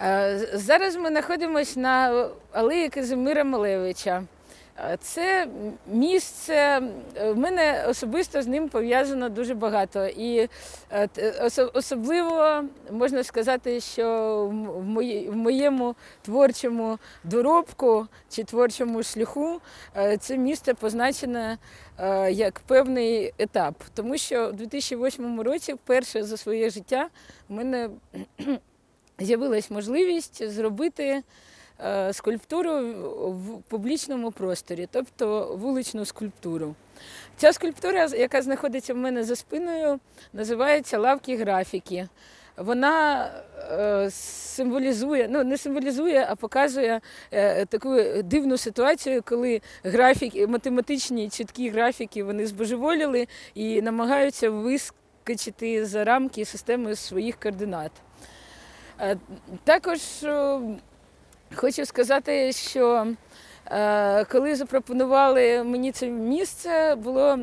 Е, Зараз ми знаходимося на алеї Казимира Малевича. Е, Це місце, е, в мене особисто з ним пов'язано дуже багато. І особливо можна сказати, що в моєму творчому доробку чи творчому шляху це місце позначене як певний етап. Тому що в 2008 році, вперше за своє життя, в мене з'явилась можливість зробити е, скульптуру в- публічному просторі, тобто вуличну скульптуру. Ця скульптура, яка знаходиться в мене за спиною, називається лавки графіки. Вона е, символізує, ну не символізує, а показує е, таку дивну ситуацію, коли графіки, математичні чіткі графіки вони збожеволіли і намагаються вискочити за рамки системи своїх координат. Е, Також е, хочу сказати, що е, коли запропонували мені це місце, було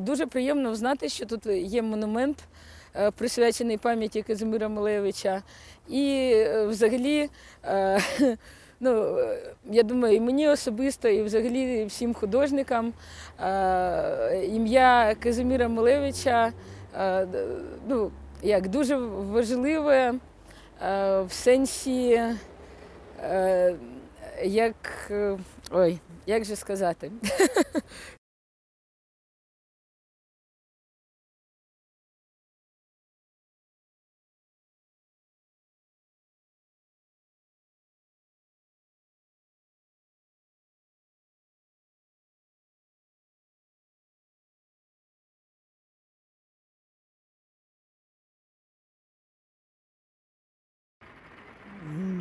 дуже приємно знати, що тут є монумент, присвячений пам'яті Казимира Малевича. І взагалі, ну, я думаю, і мені особисто, і взагалі всім художникам ім'я Казимира Малевича ну, як дуже важливе в сенсі, е, як. е, Ой, як же сказати?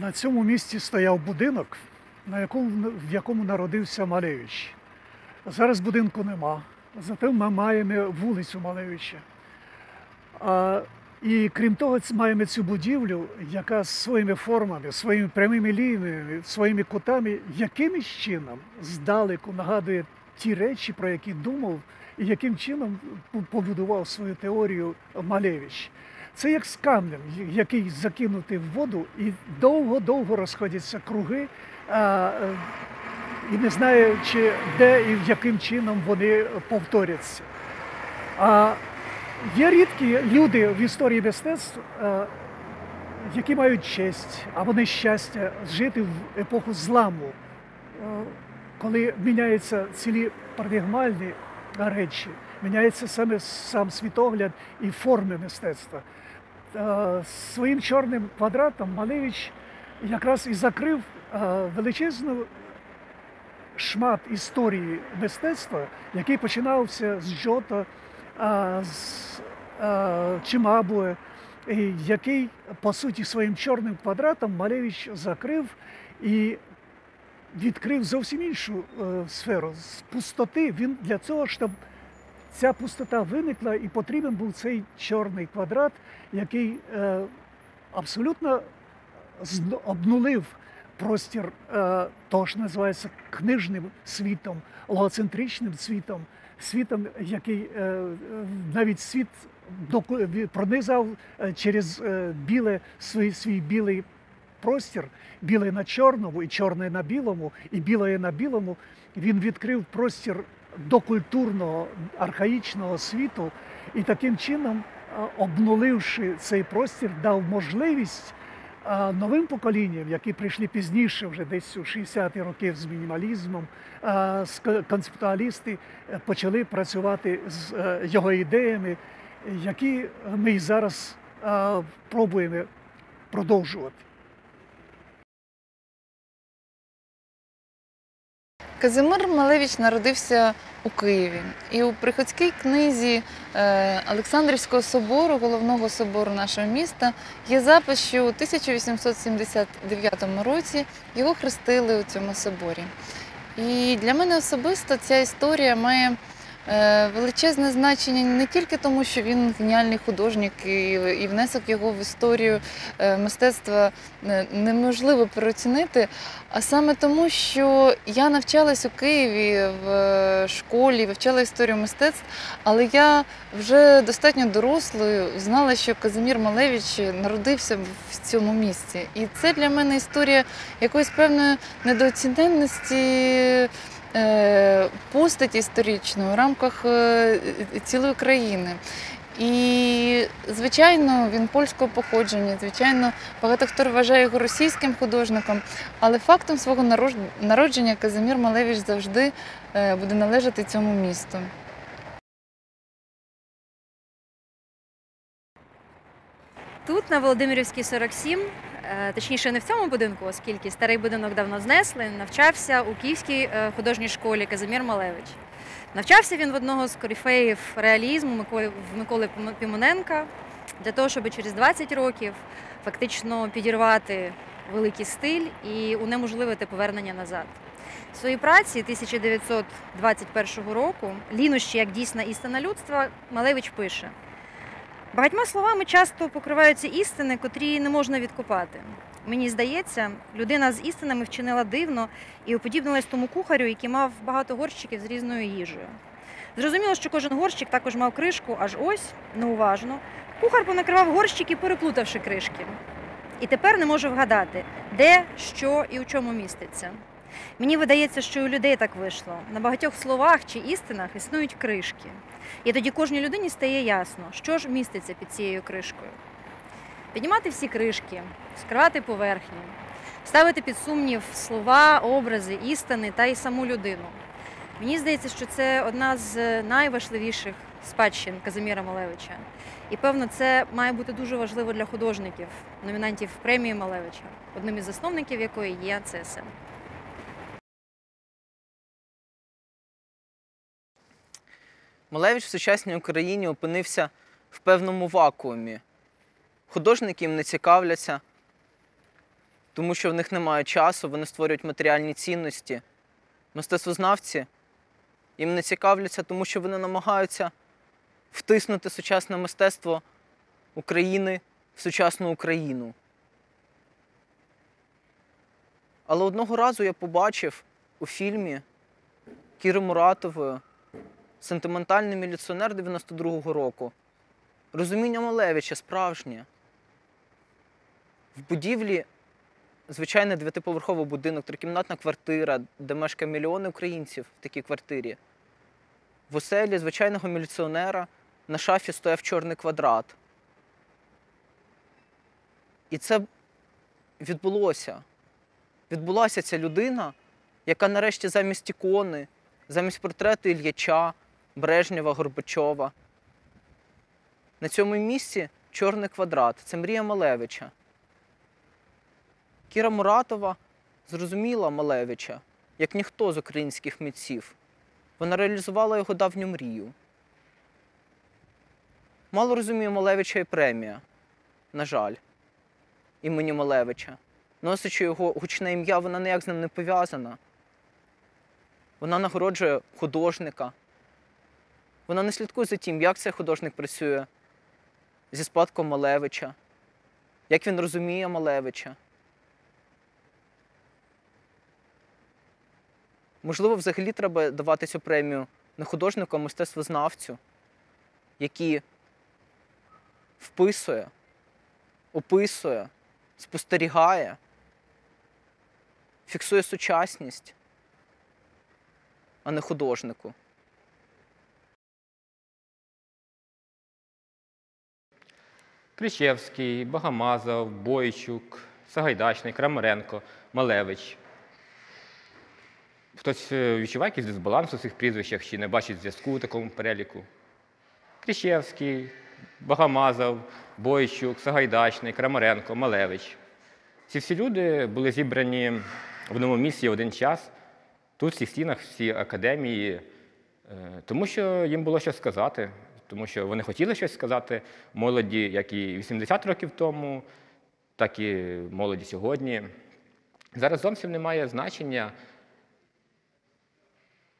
На цьому місці стояв будинок, на якому, в якому народився Малевич. Зараз будинку нема, зате ми маємо вулицю Малевича. А, і крім того, маємо цю будівлю, яка своїми формами, своїми прямими лініями, своїми кутами, якимось чином здалеку нагадує ті речі, про які думав, і яким чином побудував свою теорію Малевич. Це як з який закинутий в воду, і довго-довго розходяться круги, а, е, і не знаю, чи де і яким чином вони повторяться. А є рідкі люди в історії мистецтв, е, які мають честь, а вони щастя жити в епоху зламу, е, коли міняються цілі парадигмальні речі, міняється саме сам світогляд і форми мистецтва. Е, Своїм чорним квадратом Малевич якраз і закрив е, величезну шмат історії мистецтва, який починався з Джота, з а, Чимабуе, який, по суті, своїм чорним квадратом Малевич закрив і відкрив зовсім іншу е, сферу з пустоти. Він для цього, щоб ця пустота виникла, і потрібен був цей чорний квадрат, який е, абсолютно обнулив простір е, того, що називається книжним світом, логоцентричним світом, світом, який е, навіть світ пронизав е, через е, біле свій, свій білий простір, біле на чорному і чорне на білому, і біле на білому. Він відкрив простір докультурного архаїчного світу і таким чином, е, обнуливши цей простір, дав можливість новим поколінням, які прийшли пізніше, вже десь у 60-ті роки з мінімалізмом, а, концептуалісти е, почали працювати з е, його ідеями, які ми і зараз пробуємо продовжувати. Казимир Малевич народився у Києві. І у приходській книзі е, Олександрівського собору, головного собору нашого міста, є запис, що у 1879 році його хрестили у цьому соборі. І для мене особисто ця історія має величезне значення не тільки тому, що він геніальний художник і, внесок його в історію е, мистецтва е, неможливо переоцінити, а саме тому, що я навчалась у Києві в е, школі, вивчала історію мистецтв, але я вже достатньо дорослою знала, що Казимір Малевич народився в цьому місці. І це для мене історія якоїсь певної недооціненності е, постаті історичної у рамках е, цілої країни. І, звичайно, він польського походження, звичайно, багато хто вважає його російським художником, але фактом свого народження Казимір Малевич завжди е, буде належати цьому місту. Тут, на Володимирівській 47, е, точніше, не в цьому будинку, оскільки старий будинок давно знесли, навчався у Київській е, художній школі Казимір Малевич. Навчався він в одного з корифеїв реалізму в Миколи Пімоненка для того, щоб через 20 років фактично підірвати великий стиль і унеможливити повернення назад. В своїй праці 1921 року Лінощі як дійсна істина людства Малевич пише. Багатьма словами часто покриваються істини, котрі не можна відкопати. Мені здається, людина з істинами вчинила дивно і уподібнилась тому кухарю, який мав багато горщиків з різною їжею. Зрозуміло, що кожен горщик також мав кришку, аж ось, неуважно, кухар понакривав горщики, переплутавши кришки. І тепер не можу вгадати, де, що і у чому міститься. Мені видається, що у людей так вийшло. На багатьох словах чи істинах існують кришки. І тоді кожній людині стає ясно, що ж міститься під цією кришкою. Піднімати всі кришки, скривати поверхню, ставити під сумнів слова, образи, істини та й саму людину. Мені здається, що це одна з найважливіших спадщин Казиміра Малевича. І певно, це має бути дуже важливо для художників, номінантів премії Малевича, одним із засновників якої є ЦСМ. Малевич в сучасній Україні опинився в певному вакуумі. Художники їм не цікавляться, тому що в них немає часу, вони створюють матеріальні цінності. Мистецтвознавці їм не цікавляться, тому що вони намагаються втиснути сучасне мистецтво України в сучасну Україну. Але одного разу я побачив у фільмі Кіри Муратової сентиментальний міліціонер 92-го року. Розуміння Малевича справжнє. В будівлі звичайний дев'ятиповерховий будинок, трикімнатна квартира, де мешкає мільйони українців в такій квартирі. В оселі звичайного міліціонера на шафі стояв чорний квадрат. І це відбулося. Відбулася ця людина, яка нарешті замість ікони, замість портрету Ільяча, Брежнєва, Горбачова. На цьому місці чорний квадрат. Це мрія Малевича. Кіра Муратова зрозуміла Малевича, як ніхто з українських митців. Вона реалізувала його давню мрію. Мало розуміє Малевича і премія, на жаль, імені Малевича. Носячи його гучне ім'я, вона ніяк з ним не пов'язана. Вона нагороджує художника. Вона не слідкує за тим, як цей художник працює зі спадком Малевича, як він розуміє Малевича. Можливо, взагалі треба давати цю премію не художнику, а мистецтвознавцю, який вписує, описує, спостерігає, фіксує сучасність, а не художнику. Кліщевський, Богомазов, Бойчук, Сагайдачний, Крамаренко, Малевич. Хтось е, відчуває якийсь дисбаланс у цих прізвищах чи не бачить зв'язку у такому переліку? Кліщевський, Богомазов, Бойчук, Сагайдачний, Крамаренко, Малевич. Ці всі люди були зібрані в одному місці в один час, тут, в цих стінах, в цій академії, е, тому що їм було що сказати, тому що вони хотіли щось сказати молоді, як і 80 років тому, так і молоді сьогодні. Зараз зовсім немає значення,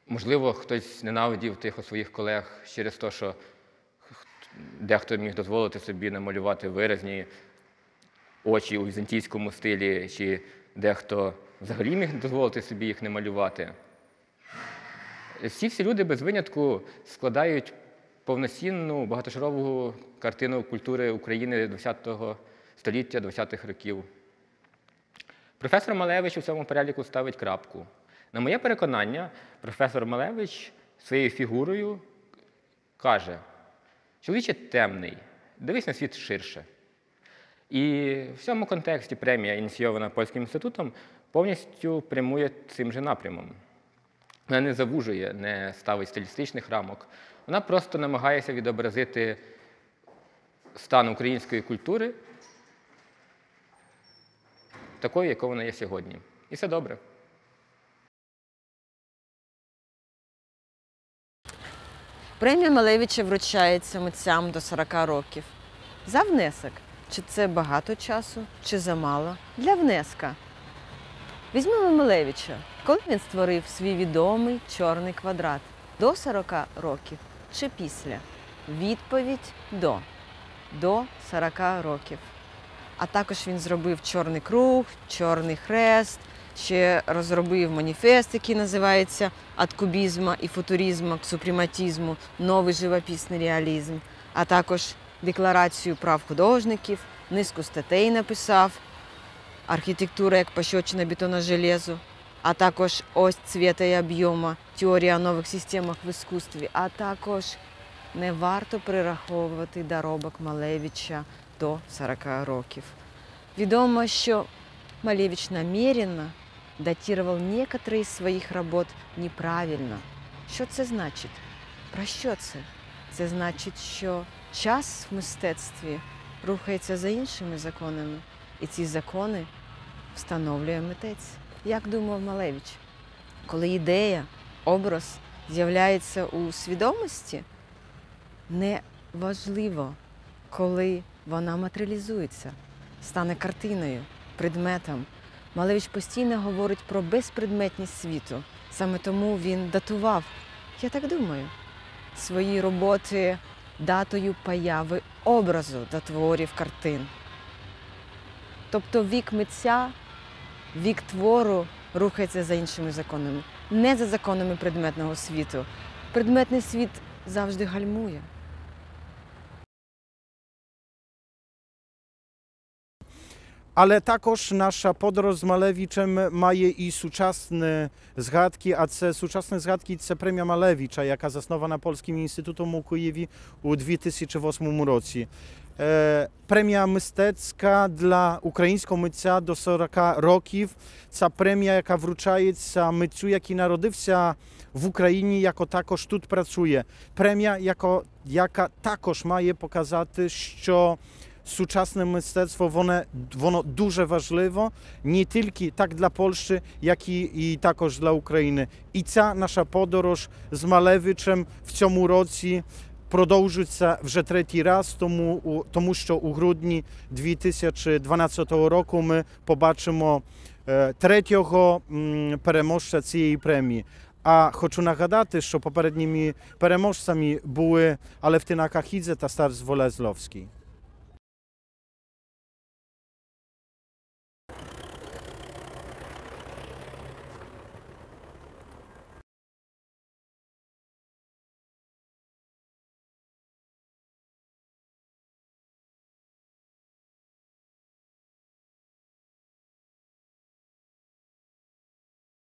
Можливо, хтось ненавидів тих от своїх колег через те, що дехто міг дозволити собі намалювати виразні очі у візантійському стилі, чи дехто взагалі міг дозволити собі їх не малювати. Всі всі люди без винятку складають повноцінну багатошарову картину культури України ХХ століття, ХХ років. Професор Малевич у цьому переліку ставить крапку. На моє переконання, професор Малевич своєю фігурою каже: чоловіче темний, дивись на світ ширше. І в цьому контексті премія, ініційована Польським інститутом, повністю прямує цим же напрямом. Вона не завужує, не ставить стилістичних рамок. Вона просто намагається відобразити стан української культури такою, якою вона є сьогодні. І все добре. Премія Малевича вручається митцям до 40 років. За внесок. Чи це багато часу, чи замало? Для внеска. Візьмемо Малевича. Коли він створив свій відомий чорний квадрат? До 40 років чи після? Відповідь до. До 40 років. А також він зробив чорний круг, чорний хрест, ще розробив маніфест, який називається «От кубізму і футуризму к супрематизму. Новий живописний реалізм, а також декларацію прав художників, низку статей написав, архітектура як пощечина бетоножелезу, а також ось цвіта і об'єму, теорія нових системах в іскусстві, а також не варто прираховувати доробок Малевича до 40 років. Відомо, що Малевич намеренно датировал некоторые из своїх робот неправильно. Що це значить? Про що це? Це значить, що час в мистецтві рухається за іншими законами, і ці закони встановлює митець. Як думав Малевич, коли ідея, образ з'являється у свідомості, не важливо, коли вона матеріалізується, стане картиною, предметом. Малевич постійно говорить про безпредметність світу. Саме тому він датував, я так думаю, свої роботи датою появи образу до творів картин. Тобто вік митця, вік твору рухається за іншими законами, не за законами предметного світу. Предметний світ завжди гальмує. Ale також наша подорож з Малевичем має і сучасні згадки, а це сучасні згадки це премія Малевича, яка заснована Польським інститутом у Києві у 2008 році. Е, Премія мистецька для українського митця до 40 років. Це премія, яка вручається митцю, який народився в Україні, яко також тут працює. Премія, яко, яка також має показати, що сучасне мистецтво воно, воно дуже важливо не тільки так для Польщі, як і, і також для України. І ця наша подорож з Малевичем в цьому році продовжується вже третій раз, тому, у- тому що у грудні 2012 року ми побачимо е, третього м, переможця цієї премії. А хочу нагадати, що попередніми переможцями були Алевтина Кахідзе та Старс Волезловський.